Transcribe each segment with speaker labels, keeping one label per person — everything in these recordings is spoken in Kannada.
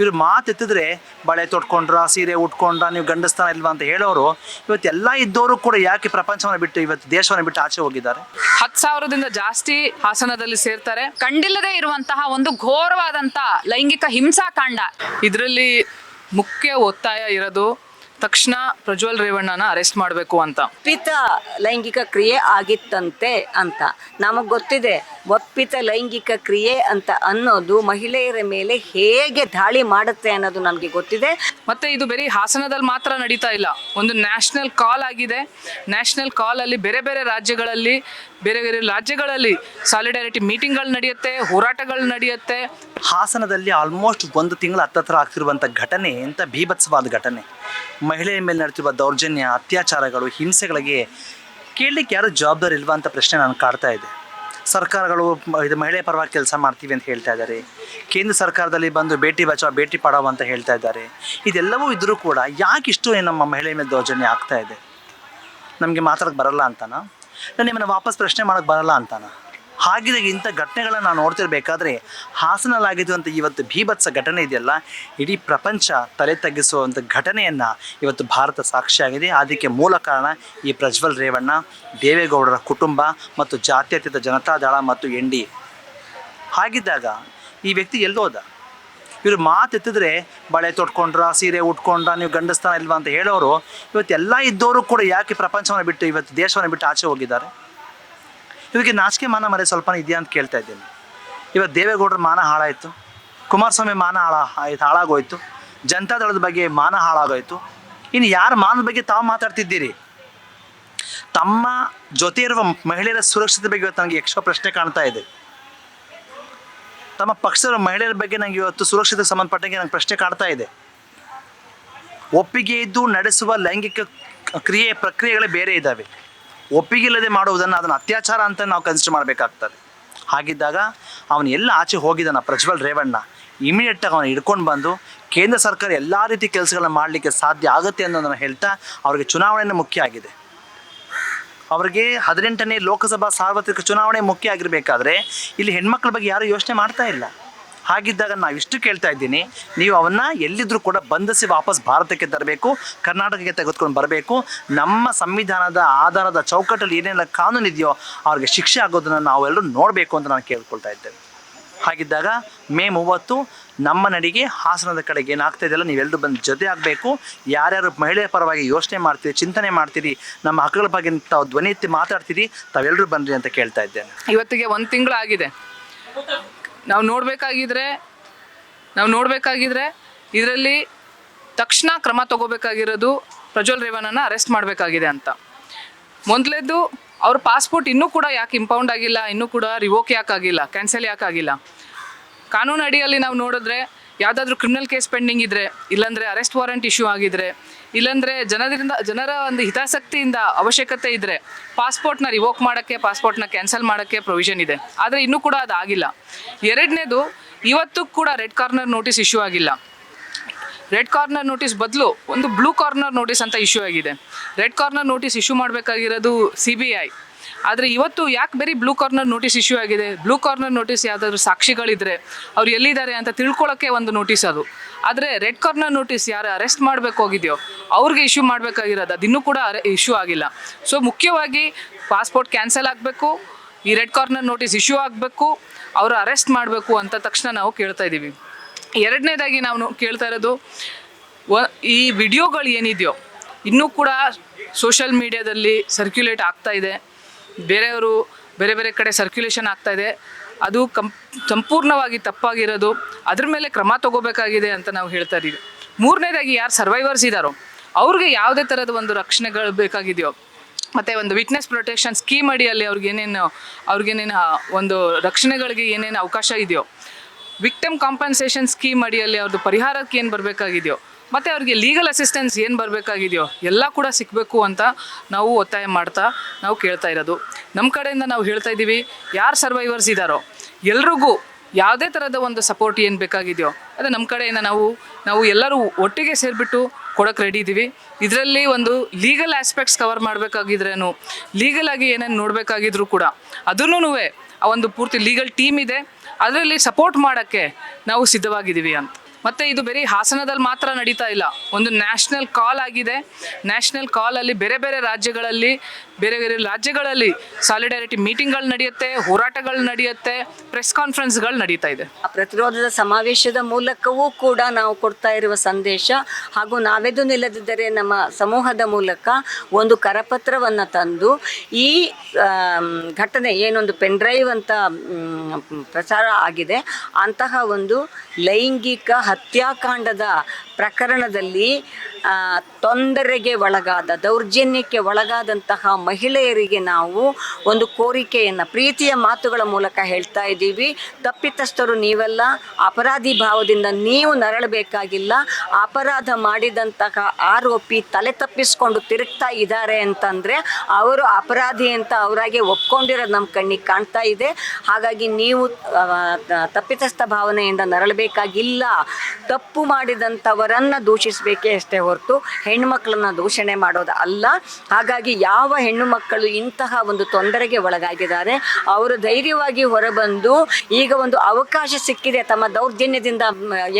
Speaker 1: ಇವ್ರು ಮಾತೆತ್ತಿದ್ರೆ ಬಳೆ ತೊಟ್ಕೊಂಡ್ರ ಸೀರೆ ಉಟ್ಕೊಂಡ್ರ ನೀವು ಗಂಡಸ್ತಾನ ಇಲ್ವಾ ಅಂತ ಹೇಳೋರು ಇವತ್ತು ಎಲ್ಲ ಇದ್ದವರು ಕೂಡ ಯಾಕೆ ಪ್ರಪಂಚವನ್ನು ಬಿಟ್ಟು ಇವತ್ತು ದೇಶವನ್ನು ಬಿಟ್ಟು ಆಚೆ ಹೋಗಿದ್ದಾರೆ?
Speaker 2: ಹತ್ತು ಸಾವಿರದಿಂದ ಜಾಸ್ತಿ ಹಾಸನದಲ್ಲಿ ಸೇರ್ತಾರೆ.
Speaker 3: ಕಂಡಿಲ್ಲದೆ ಇರುವಂತಹ ಒಂದು ಘೋರವಾದಂತಹ ಲೈಂಗಿಕ ಹಿಂಸಾಕಾಂಡ.
Speaker 2: ಇದರಲ್ಲಿ ಮುಖ್ಯ ಒತ್ತಾಯ ಇರೋದು ತಕ್ಷಣ ಪ್ರಜ್ವಲ್ ರೇವಣ್ಣನ ಅರೆಸ್ಟ್ ಮಾಡಬೇಕು ಅಂತ.
Speaker 4: ಪಿತ ಲೈಂಗಿಕ ಕ್ರಿಯೆ ಆಗಿತ್ತಂತೆ ಅಂತ ನಮಗೆ ಗೊತ್ತಿದೆ. ಒಪ್ಪಿತ ಲೈಂಗಿಕ ಕ್ರಿಯೆ ಅಂತ ಅನ್ನೋದು ಮಹಿಳೆಯರ ಮೇಲೆ ಹೇಗೆ ದಾಳಿ ಮಾಡುತ್ತೆ ಅನ್ನೋದು ನಮಗೆ ಗೊತ್ತಿದೆ.
Speaker 2: ಮತ್ತೆ ಇದು ಬರೀ ಹಾಸನದಲ್ಲಿ ಮಾತ್ರ ನಡೀತಾ ಇಲ್ಲ. ಒಂದು ನ್ಯಾಷನಲ್ ಕಾಲ್ ಆಗಿದೆ. ನ್ಯಾಷನಲ್ ಕಾಲಲ್ಲಿ ಬೇರೆ ಬೇರೆ ರಾಜ್ಯಗಳಲ್ಲಿ ಬೇರೆ ಬೇರೆ ರಾಜ್ಯಗಳಲ್ಲಿ ಸಾಲಿಡಾರಿಟಿ ಮೀಟಿಂಗ್ಗಳು ನಡೆಯುತ್ತೆ ಹೋರಾಟಗಳು ನಡೆಯುತ್ತೆ.
Speaker 1: ಹಾಸನದಲ್ಲಿ ಆಲ್ಮೋಸ್ಟ್ ಒಂದು ತಿಂಗಳು ಹತ್ತತ್ರ ಆಗ್ತಿರುವಂಥ ಘಟನೆ ಅಂತ ಭೀಭತ್ಸವಾದ ಘಟನೆ. ಮಹಿಳೆಯ ಮೇಲೆ ನಡೆತಿರುವ ದೌರ್ಜನ್ಯ ಅತ್ಯಾಚಾರಗಳು ಹಿಂಸೆಗಳಿಗೆ ಕೇಳಲಿಕ್ಕೆ ಯಾರು ಜವಾಬ್ದಾರಿ ಇಲ್ವಾ ಅಂತ ಪ್ರಶ್ನೆ ನಾನು ಕಾಡ್ತಾ ಇದೆ ಸರ್ಕಾರಗಳು ಇದು ಮಹಿಳೆ ಪರವಾಗಿ ಕೆಲಸ ಮಾಡ್ತೀವಿ ಅಂತ ಹೇಳ್ತಾ ಇದ್ದಾರೆ. ಕೇಂದ್ರ ಸರ್ಕಾರದಲ್ಲಿ ಬಂದು ಬೇಟಿ ಬಚಾವ್, ಬೇಟಿ ಪಡಾವ್ ಅಂತ ಹೇಳ್ತಾ ಇದ್ದಾರೆ. ಇದೆಲ್ಲವೂ ಇದ್ದರೂ ಕೂಡ ಯಾಕೆ ಇಷ್ಟು ನಮ್ಮ ಮಹಿಳೆ ಮೇಲೆ ದೌರ್ಜನ್ಯ ಆಗ್ತಾ ಇದೆ? ನಮಗೆ ಮಾತಾಡೋಕ್ಕೆ ಬರಲ್ಲ ಅಂತಾನ? ನಾನು ನಿಮ್ಮನ್ನು ವಾಪಸ್ ಪ್ರಶ್ನೆ ಮಾಡೋಕ್ಕೆ ಬರಲ್ಲ ಅಂತಾನ? ಹಾಗಿದ್ರೆ ಇಂಥ ಘಟನೆಗಳನ್ನು ನಾವು ನೋಡ್ತಿರ್ಬೇಕಾದ್ರೆ ಅಂತ ಇವತ್ತು ಭೀಭತ್ಸ ಘಟನೆ ಇದೆಯಲ್ಲ, ಇಡೀ ಪ್ರಪಂಚ ತಲೆ ತಗ್ಗಿಸುವಂಥ ಘಟನೆಯನ್ನು ಇವತ್ತು ಭಾರತ ಸಾಕ್ಷಿಯಾಗಿದೆ ಅದಕ್ಕೆ ಮೂಲ ಕಾರಣ ಈ ಪ್ರಜ್ವಲ್ ರೇವಣ್ಣ, ದೇವೇಗೌಡರ ಕುಟುಂಬ ಮತ್ತು ಜಾತ್ಯತೀತ ಜನತಾದಳ ಮತ್ತು ಎನ್ ಡಿ ಹಾಗಿದ್ದಾಗ ಈ ವ್ಯಕ್ತಿ ಎಲ್ಲೋದ ಇವರು ಮಾತೆತ್ತಿದ್ರೆ ಬಳೆ ತೊಟ್ಕೊಂಡ್ರ, ಸೀರೆ ಉಟ್ಕೊಂಡ್ರ, ನೀವು ಗಂಡಸ್ತಾನ ಇಲ್ವಾ ಅಂತ ಹೇಳೋರು ಇವತ್ತು ಎಲ್ಲ ಇದ್ದವರು ಕೂಡ ಯಾಕೆ ಪ್ರಪಂಚವನ್ನು ಬಿಟ್ಟು ಇವತ್ತು ದೇಶವನ್ನು ಬಿಟ್ಟು ಆಚೆ ಹೋಗಿದ್ದಾರೆ? ಇವರಿಗೆ ನಾಚಿಕೆ ಮಾನ ಮರೆ ಸ್ವಲ್ಪ ಇದೆಯಾ ಅಂತ ಕೇಳ್ತಾ ಇದ್ದೀನಿ. ಇವತ್ತು ದೇವೇಗೌಡರ ಮಾನ ಹಾಳಾಯಿತು. ಕುಮಾರಸ್ವಾಮಿ ಮಾನ ಹಾಳ ಆಯ್ತು, ಹಾಳಾಗೋಯ್ತು. ಜನತಾದಳದ ಬಗ್ಗೆ ಮಾನ ಹಾಳಾಗೋಯ್ತು. ಇನ್ನು ಯಾರ ಮಾನದ ಬಗ್ಗೆ ತಾವು ಮಾತಾಡ್ತಿದ್ದೀರಿ? ತಮ್ಮ ಜೊತೆ ಇರುವ ಮಹಿಳೆಯರ ಸುರಕ್ಷತೆ ಬಗ್ಗೆ ಇವತ್ತು ನನಗೆ ಯಕ್ಷ ಪ್ರಶ್ನೆ ಕಾಣ್ತಾ ಇದೆ. ತಮ್ಮ ಪಕ್ಷದ ಮಹಿಳೆಯರ ಬಗ್ಗೆ ನನಗೆ ಇವತ್ತು ಸುರಕ್ಷತೆ ಸಂಬಂಧಪಟ್ಟಂಗೆ ನಂಗೆ ಪ್ರಶ್ನೆ ಕಾಣ್ತಾ ಇದೆ. ಒಪ್ಪಿಗೆ ಇದ್ದು ನಡೆಸುವ ಲೈಂಗಿಕ ಕ್ರಿಯೆ ಪ್ರಕ್ರಿಯೆಗಳೇ ಬೇರೆ ಇದ್ದಾವೆ. ಒಪ್ಪಿಗೆ ಇಲ್ಲದೆ ಮಾಡುವುದನ್ನು ಅದನ್ನು ಅತ್ಯಾಚಾರ ಅಂತ ನಾವು ಕನ್ಸಿಡರ್ ಮಾಡಬೇಕಾಗ್ತದೆ. ಹಾಗಿದ್ದಾಗ ಅವನು ಎಲ್ಲ ಆಚೆ ಹೋಗಿದ್ದಾನ, ಪ್ರಜ್ವಲ್ ರೇವಣ್ಣ. ಇಮಿಡಿಯೇಟಾಗಿ ಅವನು ಹಿಡ್ಕೊಂಡು ಬಂದು ಕೇಂದ್ರ ಸರ್ಕಾರ ಎಲ್ಲ ರೀತಿ ಕೆಲಸಗಳನ್ನ ಮಾಡಲಿಕ್ಕೆ ಸಾಧ್ಯ ಆಗುತ್ತೆ ಅನ್ನೋದನ್ನು ಹೇಳ್ತಾ ಅವರಿಗೆ ಚುನಾವಣೆಯೇ ಮುಖ್ಯ ಆಗಿದೆ. ಅವರಿಗೆ ಹದಿನೆಂಟನೇ ಲೋಕಸಭಾ ಸಾರ್ವತ್ರಿಕ ಚುನಾವಣೆ ಮುಖ್ಯ ಆಗಿರಬೇಕಾದ್ರೆ ಇಲ್ಲಿ ಹೆಣ್ಮಕ್ಳ ಬಗ್ಗೆ ಯಾರೂ ಯೋಚನೆ ಮಾಡ್ತಾ ಇಲ್ಲ. ಹಾಗಿದ್ದಾಗ ನಾವು ಇಷ್ಟು ಕೇಳ್ತಾ ಇದ್ದೀನಿ, ನೀವು ಅವನ್ನ ಎಲ್ಲಿದ್ರೂ ಕೂಡ ಬಂಧಿಸಿ ವಾಪಸ್ ಭಾರತಕ್ಕೆ ತರಬೇಕು, ಕರ್ನಾಟಕಕ್ಕೆ ತೆಗೆದುಕೊಂಡು ಬರಬೇಕು. ನಮ್ಮ ಸಂವಿಧಾನದ ಆಧಾರದ ಚೌಕಟ್ಟಲ್ಲಿ ಏನೆಲ್ಲ ಕಾನೂನು ಇದೆಯೋ ಅವ್ರಿಗೆ ಶಿಕ್ಷೆ ಆಗೋದನ್ನು ನಾವೆಲ್ಲರೂ ನೋಡಬೇಕು ಅಂತ ನಾನು ಕೇಳ್ಕೊಳ್ತಾ ಇದ್ದೇನೆ. ಹಾಗಿದ್ದಾಗ ಮೇ ಮೂವತ್ತು, ನಮ್ಮ ನಡಿಗೆ ಹಾಸನದ ಕಡೆಗೆ ಏನಾಗ್ತಾ ಇದೆಯಲ್ಲ, ನೀವೆಲ್ಲರೂ ಬಂದು ಜೊತೆ ಆಗಬೇಕು. ಯಾರ್ಯಾರು ಮಹಿಳೆಯರ ಪರವಾಗಿ ಯೋಚನೆ ಮಾಡ್ತೀರಿ, ಚಿಂತನೆ ಮಾಡ್ತೀರಿ, ನಮ್ಮ ಹಕ್ಕುಗಳ ಬಗ್ಗೆ ತಾವು ಧ್ವನಿ ಎತ್ತಿ ಮಾತಾಡ್ತೀರಿ, ತಾವೆಲ್ಲರೂ ಬನ್ನಿರಿ ಅಂತ ಕೇಳ್ತಾ ಇದ್ದೇನೆ.
Speaker 2: ಇವತ್ತಿಗೆ ಒಂದು ತಿಂಗಳಾಗಿದೆ. ನಾವು ನೋಡಬೇಕಾಗಿದ್ರೆ ನಾವು ನೋಡಬೇಕಾಗಿದ್ರೆ ಇದರಲ್ಲಿ ತಕ್ಷಣ ಕ್ರಮ ತಗೋಬೇಕಾಗಿರೋದು ಪ್ರಜ್ವಲ್ ರೇವಣ್ಣನ ಅರೆಸ್ಟ್ ಮಾಡಬೇಕಾಗಿದೆ ಅಂತ. ಮೊದಲೇದು ಅವ್ರ ಪಾಸ್ಪೋರ್ಟ್ ಇನ್ನೂ ಕೂಡ ಯಾಕೆ ಇಂಪೌಂಡ್ ಆಗಿಲ್ಲ, ಇನ್ನೂ ಕೂಡ ರಿವೋಕ್ ಯಾಕೆ ಆಗಿಲ್ಲ ಕ್ಯಾನ್ಸಲ್ ಯಾಕೆ ಆಗಿಲ್ಲ? ಕಾನೂನು ಅಡಿಯಲ್ಲಿ ನಾವು ನೋಡಿದ್ರೆ ಯಾವುದಾದ್ರೂ ಕ್ರಿಮಿನಲ್ ಕೇಸ್ ಪೆಂಡಿಂಗ್ ಇದ್ದರೆ ಇಲ್ಲಾಂದರೆ ಅರೆಸ್ಟ್ ವಾರೆಂಟ್ ಇಶ್ಯೂ ಆಗಿದ್ರೆ ಇಲ್ಲಾಂದರೆ ಜನರಿಂದ ಜನರ ಒಂದು ಹಿತಾಸಕ್ತಿಯಿಂದ ಅವಶ್ಯಕತೆ ಇದ್ದರೆ ಪಾಸ್ಪೋರ್ಟ್ನ ರಿವೋಕ್ ಮಾಡೋಕ್ಕೆ, ಪಾಸ್ಪೋರ್ಟ್ನ ಕ್ಯಾನ್ಸಲ್ ಮಾಡೋಕ್ಕೆ ಪ್ರೊವಿಷನ್ ಇದೆ. ಆದರೆ ಇನ್ನೂ ಕೂಡ ಅದು ಆಗಿಲ್ಲ. ಎರಡನೇದು, ಇವತ್ತು ಕೂಡ ರೆಡ್ ಕಾರ್ನರ್ ನೋಟಿಸ್ ಇಶ್ಯೂ ಆಗಿಲ್ಲ. ರೆಡ್ ಕಾರ್ನರ್ ನೋಟಿಸ್ ಬದಲು ಒಂದು ಬ್ಲೂ ಕಾರ್ನರ್ ನೋಟಿಸ್ ಅಂತ ಇಶ್ಯೂ ಆಗಿದೆ. ರೆಡ್ ಕಾರ್ನರ್ ನೋಟಿಸ್ ಇಶ್ಯೂ ಮಾಡಬೇಕಾಗಿರೋದು ಸಿ ಬಿ ಐ ಆದರೆ ಇವತ್ತು ಯಾಕೆ ಬರೀ ಬ್ಲೂ ಕಾರ್ನರ್ ನೋಟಿಸ್ ಇಶ್ಯೂ ಆಗಿದೆ? ಬ್ಲೂ ಕಾರ್ನರ್ ನೋಟಿಸ್ ಯಾವುದಾದ್ರೂ ಸಾಕ್ಷಿಗಳಿದ್ರೆ ಅವ್ರು ಎಲ್ಲಿದ್ದಾರೆ ಅಂತ ತಿಳ್ಕೊಳ್ಳೋಕ್ಕೆ ಒಂದು ನೋಟಿಸ್ ಅದು. ಆದರೆ ರೆಡ್ ಕಾರ್ನರ್ ನೋಟಿಸ್ ಯಾರು ಅರೆಸ್ಟ್ ಮಾಡಬೇಕು ಹೋಗಿದೆಯೋ, ಅವ್ರಿಗೆ ಇಶ್ಯೂ ಮಾಡಬೇಕಾಗಿರೋದು. ಅದಿನ್ನೂ ಕೂಡ ಇಶ್ಯೂ ಆಗಿಲ್ಲ. ಸೊ ಮುಖ್ಯವಾಗಿ ಪಾಸ್ಪೋರ್ಟ್ ಕ್ಯಾನ್ಸಲ್ ಆಗಬೇಕು, ಈ ರೆಡ್ ಕಾರ್ನರ್ ನೋಟಿಸ್ ಇಶ್ಯೂ ಆಗಬೇಕು, ಅವರು ಅರೆಸ್ಟ್ ಮಾಡಬೇಕು ಅಂತ ತಕ್ಷಣ ನಾವು ಕೇಳ್ತಾ ಇದ್ದೀವಿ ಎರಡನೇದಾಗಿ ನಾವು ಕೇಳ್ತಾ ಇರೋದು ಈ ವಿಡಿಯೋಗಳು ಏನಿದೆಯೋ, ಇನ್ನೂ ಕೂಡ ಸೋಷಿಯಲ್ ಮೀಡಿಯಾದಲ್ಲಿ ಸರ್ಕ್ಯುಲೇಟ್ ಆಗ್ತಾ ಇದೆ. ಬೇರೆಯವರು ಬೇರೆ ಬೇರೆ ಕಡೆ ಸರ್ಕ್ಯುಲೇಷನ್ ಆಗ್ತಾ ಇದೆ. ಅದು ಕಂ ಸಂಪೂರ್ಣವಾಗಿ ತಪ್ಪಾಗಿರೋದು ಅದ್ರ ಮೇಲೆ ಕ್ರಮ ತಗೋಬೇಕಾಗಿದೆ ಅಂತ ನಾವು ಹೇಳ್ತಾ ಇದ್ದೀವಿ. ಮೂರನೇದಾಗಿ ಯಾರು ಸರ್ವೈವರ್ಸ್ ಇದ್ದಾರೋ ಅವ್ರಿಗೆ ಯಾವುದೇ ಥರದ ಒಂದು ರಕ್ಷಣೆಗಳು ಬೇಕಾಗಿದೆಯೋ ಮತ್ತು ಒಂದು ವಿಟ್ನೆಸ್ ಪ್ರೊಟೆಕ್ಷನ್ ಸ್ಕೀಮ್ ಅಡಿಯಲ್ಲಿ ಅವ್ರಿಗೇನೇನು ಆ, ಒಂದು ರಕ್ಷಣೆಗಳಿಗೆ ಏನೇನು ಅವಕಾಶ ಇದೆಯೋ ವಿಕ್ಟಮ್ ಕಾಂಪನ್ಸೇಷನ್ ಸ್ಕೀಮ್ ಅಡಿಯಲ್ಲಿ ಅವ್ರದ್ದು ಪರಿಹಾರಕ್ಕೆ ಏನು ಬರಬೇಕಾಗಿದೆಯೋ ಮತ್ತು ಅವ್ರಿಗೆ ಲೀಗಲ್ ಅಸಿಸ್ಟೆನ್ಸ್ ಏನು ಬರಬೇಕಾಗಿದೆಯೋ ಎಲ್ಲ ಕೂಡ ಸಿಗಬೇಕು ಅಂತ ನಾವು ಒತ್ತಾಯ ಮಾಡ್ತಾ ನಾವು ಕೇಳ್ತಾ ಇರೋದು. ನಮ್ಮ ಕಡೆಯಿಂದ ನಾವು ಹೇಳ್ತಾ ಇದ್ದೀವಿ, ಯಾರು ಸರ್ವೈವರ್ಸ್ ಇದ್ದಾರೋ ಎಲ್ರಿಗೂ ಯಾವುದೇ ಥರದ ಒಂದು ಸಪೋರ್ಟ್ ಏನು ಬೇಕಾಗಿದೆಯೋ ಅದು ನಮ್ಮ ಕಡೆಯಿಂದ ನಾವು ನಾವು ಎಲ್ಲರೂ ಒಟ್ಟಿಗೆ ಸೇರಿಬಿಟ್ಟು ಕೊಡೋಕೆ ರೆಡಿ ಇದ್ದೀವಿ. ಇದರಲ್ಲಿ ಒಂದು ಲೀಗಲ್ ಆಸ್ಪೆಕ್ಟ್ಸ್ ಕವರ್ ಮಾಡಬೇಕಾಗಿದ್ರೇನು ಲೀಗಲಾಗಿ ಏನೇನು ನೋಡಬೇಕಾಗಿದ್ರು ಕೂಡ ಅದನ್ನೂ ಆ ಒಂದು ಪೂರ್ತಿ ಲೀಗಲ್ ಟೀಮ್ ಇದೆ. ಅದರಲ್ಲಿ ಸಪೋರ್ಟ್ ಮಾಡೋಕ್ಕೆ ನಾವು ಸಿದ್ಧವಾಗಿದ್ದೀವಿ ಅಂತ. ಮತ್ತು ಇದು ಬರೀ ಹಾಸನದಲ್ಲಿ ಮಾತ್ರ ನಡೀತಾ ಇಲ್ಲ. ಒಂದು ನ್ಯಾಷನಲ್ ಕಾಲ್ ಆಗಿದೆ. ನ್ಯಾಷನಲ್ ಕಾಲಲ್ಲಿ ಬೇರೆ ಬೇರೆ ರಾಜ್ಯಗಳಲ್ಲಿ, ಬೇರೆ ಬೇರೆ ರಾಜ್ಯಗಳಲ್ಲಿ ಸಾಲಿಡಾರಿಟಿ ಮೀಟಿಂಗ್ಗಳು ನಡೆಯುತ್ತೆ, ಹೋರಾಟಗಳು ನಡೆಯುತ್ತೆ ಪ್ರೆಸ್ ಕಾನ್ಫರೆನ್ಸ್ಗಳು ನಡೀತಾ ಇದೆ.
Speaker 4: ಆ ಪ್ರತಿರೋಧದ ಸಮಾವೇಶದ ಮೂಲಕವೂ ಕೂಡ ನಾವು ಕೊಡ್ತಾ ಇರುವ ಸಂದೇಶ ಹಾಗೂ ನಾವೆದು ನಿಲ್ಲದಿದ್ದರೆ ನಮ್ಮ ಸಮೂಹದ ಮೂಲಕ ಒಂದು ಕರಪತ್ರವನ್ನು ತಂದು ಈ ಘಟನೆ ಏನೊಂದು ಪೆನ್ ಡ್ರೈವ್ ಅಂತ ಪ್ರಚಾರ ಆಗಿದೆ. ಅಂತಹ ಒಂದು ಲೈಂಗಿಕ ಹತ್ಯಾಕಾಂಡದ ಪ್ರಕರಣದಲ್ಲಿ ತೊಂದರೆಗೆ ಒಳಗಾದ, ದೌರ್ಜನ್ಯಕ್ಕೆ ಒಳಗಾದಂತಹ ಮಹಿಳೆಯರಿಗೆ ನಾವು ಒಂದು ಕೋರಿಕೆಯನ್ನು, ಪ್ರೀತಿಯ ಮಾತುಗಳ ಮೂಲಕ ಹೇಳ್ತಾ ಇದ್ದೀವಿ. ತಪ್ಪಿತಸ್ಥರು ನೀವೆಲ್ಲ, ಅಪರಾಧಿ ಭಾವದಿಂದ ನೀವು ನರಳಬೇಕಾಗಿಲ್ಲ. ಅಪರಾಧ ಮಾಡಿದಂತಹ ಆರೋಪಿ ತಲೆ ತಪ್ಪಿಸ್ಕೊಂಡು ತಿರುಗ್ತಾ ಇದ್ದಾರೆ ಅಂತಂದರೆ, ಅವರು ಅಪರಾಧಿ ಅಂತ ಅವರಾಗೆ ಒಪ್ಕೊಂಡಿರೋದು ನಮ್ಮ ಕಣ್ಣಿಗೆ ಕಾಣ್ತಾ ಇದೆ. ಹಾಗಾಗಿ ನೀವು ತಪ್ಪಿತಸ್ಥ ಭಾವನೆಯಿಂದ ನರಳಬೇಕಾಗಿಲ್ಲ ತಪ್ಪು ಮಾಡಿದಂಥವರನ್ನು ದೂಷಿಸಬೇಕೇ ಅಷ್ಟೇ ಹೊರತು ಹೆಣ್ಣುಮಕ್ಕಳನ್ನ ದೂಷಣೆ ಮಾಡೋದು ಅಲ್ಲ. ಹಾಗಾಗಿ ಯಾವ ಹೆಣ್ಣು ಮಕ್ಕಳು ಇಂತಹ ಒಂದು ತೊಂದರೆಗೆ ಒಳಗಾಗಿದ್ದಾರೆ, ಅವರು ಧೈರ್ಯವಾಗಿ ಹೊರಬಂದು ಈಗ ಒಂದು ಅವಕಾಶ ಸಿಕ್ಕಿದೆ. ತಮ್ಮ ದೌರ್ಜನ್ಯದಿಂದ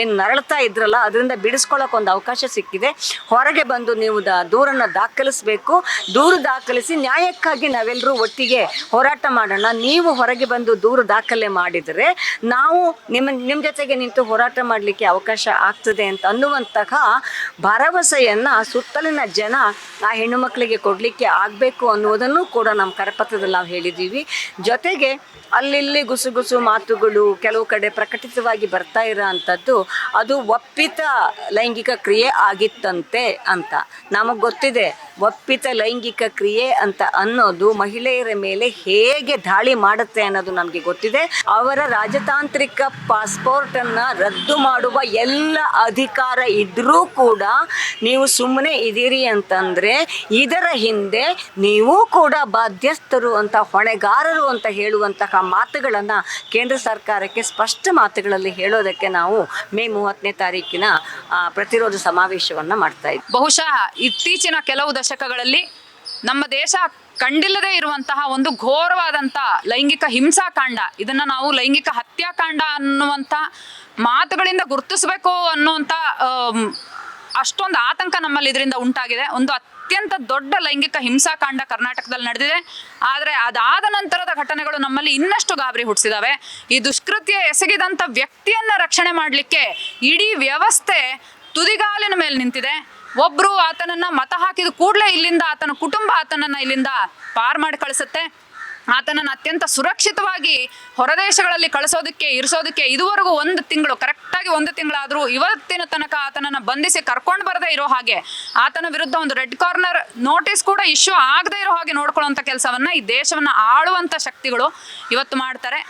Speaker 4: ಏನು ನರಳ್ತಾ ಇದ್ರಲ್ಲ, ಅದರಿಂದ ಬಿಡಿಸ್ಕೊಳ್ಳೋಕೆ ಒಂದು ಅವಕಾಶ ಸಿಕ್ಕಿದೆ. ಹೊರಗೆ ಬಂದು ನೀವು ದೂರನ್ನು ದಾಖಲಿಸಬೇಕು. ದೂರು ದಾಖಲಿಸಿ ನ್ಯಾಯಕ್ಕಾಗಿ ನಾವೆಲ್ಲರೂ ಒಟ್ಟಿಗೆ ಹೋರಾಟ ಮಾಡೋಣ. ನೀವು ಹೊರಗೆ ಬಂದು ದೂರು ದಾಖಲೆ ಮಾಡಿದರೆ ನಾವು ನಿಮ್ಮ ನಿಮ್ಮ ಜೊತೆಗೆ ನಿಂತು ಹೋರಾಟ ಮಾಡಲಿಕ್ಕೆ ಅವಕಾಶ ಆಗ್ತದೆ ಅಂತ ಅನ್ನುವಂತಹ ಭರವಸೆಯನ್ನು ಸುತ್ತಲಿನ ಜನ ಆ ಹೆಣ್ಣು ಮಕ್ಕಳಿಗೆ ಕೊಡಲಿಕ್ಕೆ ಆಗಬೇಕು ಅನ್ನುವುದನ್ನು ಕೂಡ ನಮ್ಮ ಕರಪತ್ರದಲ್ಲಿ ನಾವು ಹೇಳಿದ್ದೀವಿ. ಜೊತೆಗೆ ಅಲ್ಲಿಲ್ಲಿ ಗುಸುಗುಸು ಮಾತುಗಳು ಕೆಲವು ಕಡೆ ಪ್ರಕಟಿತವಾಗಿ ಬರ್ತಾ ಇರೋ ಅಂಥದ್ದು ಅದು ಒಪ್ಪಿತ ಲೈಂಗಿಕ ಕ್ರಿಯೆ ಆಗಿತ್ತಂತೆ ಅಂತ. ನಮಗೆ ಗೊತ್ತಿದೆ. ಒಪ್ಪಿತ ಲೈಂಗಿಕ ಕ್ರಿಯೆ ಅಂತ ಅನ್ನೋದು ಮಹಿಳೆಯರ ಮೇಲೆ ಹೇಗೆ ದಾಳಿ ಮಾಡುತ್ತೆ ಅನ್ನೋದು ನಮಗೆ ಗೊತ್ತಿದೆ. ಅವರ ರಾಜತಾಂತ್ರಿಕ ಪಾಸ್ಪೋರ್ಟ್ ಅನ್ನ ರದ್ದು ಮಾಡುವ ಎಲ್ಲ ಅಧಿಕಾರ ಇದ್ರೂ ಕೂಡ ನೀವು ಸುಮ್ಮನೆ ಇದ್ದೀರಿ ಅಂತಂದ್ರೆ ಇದರ ಹಿಂದೆ ನೀವು ಕೂಡ ಬಾಧ್ಯಸ್ಥರು ಅಂತ, ಹೊಣೆಗಾರರು ಅಂತ ಹೇಳುವಂತಹ ಮಾತುಗಳನ್ನು ಕೇಂದ್ರ ಸರ್ಕಾರಕ್ಕೆ ಸ್ಪಷ್ಟ ಮಾತುಗಳಲ್ಲಿ ಹೇಳೋದಕ್ಕೆ ನಾವು ಮೇ ಮೂವತ್ತನೇ ತಾರೀಕಿನ ಪ್ರತಿರೋಧ ಸಮಾವೇಶವನ್ನ ಮಾಡ್ತಾ ಇದ್ದೀವಿ
Speaker 3: ಬಹುಶಃ ಇತ್ತೀಚಿನ ಕೆಲವು ದಶಕಗಳಲ್ಲಿ ನಮ್ಮ ದೇಶ ಕಂಡಿಲ್ಲದೆ ಇರುವಂತಹ ಒಂದು ಘೋರವಾದಂಥ ಲೈಂಗಿಕ ಹಿಂಸಾಕಾಂಡ. ಇದನ್ನ ನಾವು ಲೈಂಗಿಕ ಹತ್ಯಾಕಾಂಡ ಅನ್ನುವಂಥ ಮಾತುಗಳಿಂದ ಗುರುತಿಸಬೇಕು ಅನ್ನುವಂಥ ಅಷ್ಟೊಂದು ಆತಂಕ ನಮ್ಮಲ್ಲಿ ಇದರಿಂದ ಉಂಟಾಗಿದೆ. ಒಂದು ಅತ್ಯಂತ ದೊಡ್ಡ ಲೈಂಗಿಕ ಹಿಂಸಾಕಾಂಡ ಕರ್ನಾಟಕದಲ್ಲಿ ನಡೆದಿದೆ. ಆದರೆ ಅದಾದ ನಂತರದ ಘಟನೆಗಳು ನಮ್ಮಲ್ಲಿ ಇನ್ನಷ್ಟು ಗಾಬರಿ ಹುಟ್ಟಿಸಿದಾವೆ. ಈ ದುಷ್ಕೃತ್ಯ ಎಸಗಿದಂಥ ವ್ಯಕ್ತಿಯನ್ನ ರಕ್ಷಣೆ ಮಾಡಲಿಕ್ಕೆ ಇಡೀ ವ್ಯವಸ್ಥೆ ತುದಿಗಾಲಿನ ಮೇಲೆ ನಿಂತಿದೆ. ಒಬ್ರು ಆತನನ್ನ ಮತ ಹಾಕಿದ ಕೂಡಲೇ ಇಲ್ಲಿಂದ ಆತನ ಕುಟುಂಬ ಆತನನ್ನ ಇಲ್ಲಿಂದ ಪಾರ್ ಮಾಡಿ ಕಳಿಸುತ್ತೆ. ಆತನನ್ನು ಅತ್ಯಂತ ಸುರಕ್ಷಿತವಾಗಿ ಹೊರದೇಶಗಳಲ್ಲಿ ಕಳಿಸೋದಕ್ಕೆ, ಇರಿಸೋದಕ್ಕೆ ಇದುವರೆಗೂ ಒಂದು ತಿಂಗಳು, ಕರೆಕ್ಟಾಗಿ ಒಂದು ತಿಂಗಳಾದರೂ ಇವತ್ತಿನ ತನಕ ಆತನನ್ನು ಬಂಧಿಸಿ ಕರ್ಕೊಂಡು ಬರದೇ ಇರೋ ಹಾಗೆ ಆತನ ವಿರುದ್ಧ ಒಂದು ರೆಡ್ ಕಾರ್ನರ್ ನೋಟಿಸ್ ಕೂಡ ಇಶ್ಯೂ ಆಗದೇ ಇರೋ ಹಾಗೆ ನೋಡ್ಕೊಳ್ಳುವಂಥ ಕೆಲಸವನ್ನ ಈ ದೇಶವನ್ನು ಆಳುವಂಥ ಶಕ್ತಿಗಳು ಇವತ್ತು ಮಾಡ್ತಾರೆ.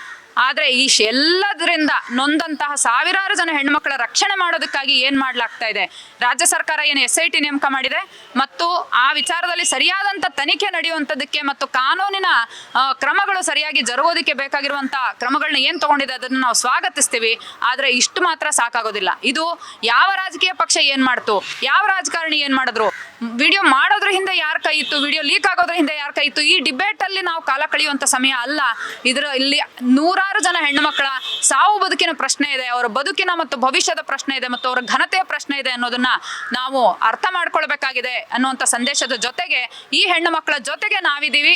Speaker 3: ಆದರೆ ಈ ಎಲ್ಲದರಿಂದ ನೊಂದಂತಹ ಸಾವಿರಾರು ಜನ ಹೆಣ್ಮಕ್ಳ ರಕ್ಷಣೆ ಮಾಡೋದಕ್ಕಾಗಿ ಏನು ಮಾಡಲಾಗ್ತಾ ಇದೆ? ರಾಜ್ಯ ಸರ್ಕಾರ ಏನು ಎಸ್ ಐ ಟಿ ನೇಮಕ ಮಾಡಿದೆ ಮತ್ತು ಆ ವಿಚಾರದಲ್ಲಿ ಸರಿಯಾದಂಥ ತನಿಖೆ ನಡೆಯುವಂಥದ್ದಕ್ಕೆ ಮತ್ತು ಕಾನೂನಿನ ಕ್ರಮಗಳು ಸರಿಯಾಗಿ ಜರುಗೋದಕ್ಕೆ ಬೇಕಾಗಿರುವಂಥ ಕ್ರಮಗಳನ್ನ ಏನು ತಗೊಂಡಿದೆ ಅದನ್ನು ನಾವು ಸ್ವಾಗತಿಸ್ತೀವಿ. ಆದರೆ ಇಷ್ಟು ಮಾತ್ರ ಸಾಕಾಗೋದಿಲ್ಲ. ಇದು ಯಾವ ರಾಜಕೀಯ ಪಕ್ಷ ಏನು ಮಾಡ್ತು? ಯಾವ ರಾಜಕಾರಣಿ ಏನು ಮಾಡಿದ್ರು? ವಿಡಿಯೋ ಮಾಡೋದ್ರ ಹಿಂದೆ ಯಾರ ಕೈ ಇತ್ತು? ವಿಡಿಯೋ ಲೀಕ್ ಆಗೋದ್ರ ಹಿಂದೆ ಯಾರ ಕೈ ಇತ್ತು? ಈ ಡಿಬೇಟ್ ಅಲ್ಲಿ ನಾವು ಕಾಲ ಕಳೆಯುವಂಥ ಸಮಯ ಅಲ್ಲ. ಇದರ ಇಲ್ಲಿ ನೂರಾರು ಜನ ಹೆಣ್ಣು ಮಕ್ಕಳ ಸಾವು ಬದುಕಿನ ಪ್ರಶ್ನೆ ಇದೆ, ಅವರ ಬದುಕಿನ ಮತ್ತು ಭವಿಷ್ಯದ ಪ್ರಶ್ನೆ ಇದೆ ಮತ್ತು ಅವರ ಘನತೆಯ ಪ್ರಶ್ನೆ ಇದೆ ಅನ್ನೋದನ್ನ ನಾವು ಅರ್ಥ ಮಾಡ್ಕೊಳ್ಬೇಕಾಗಿದೆ ಅನ್ನುವಂಥ ಸಂದೇಶದ ಜೊತೆಗೆ ಈ ಹೆಣ್ಣು ಮಕ್ಕಳ ಜೊತೆಗೆ ನಾವಿದ್ದೀವಿ.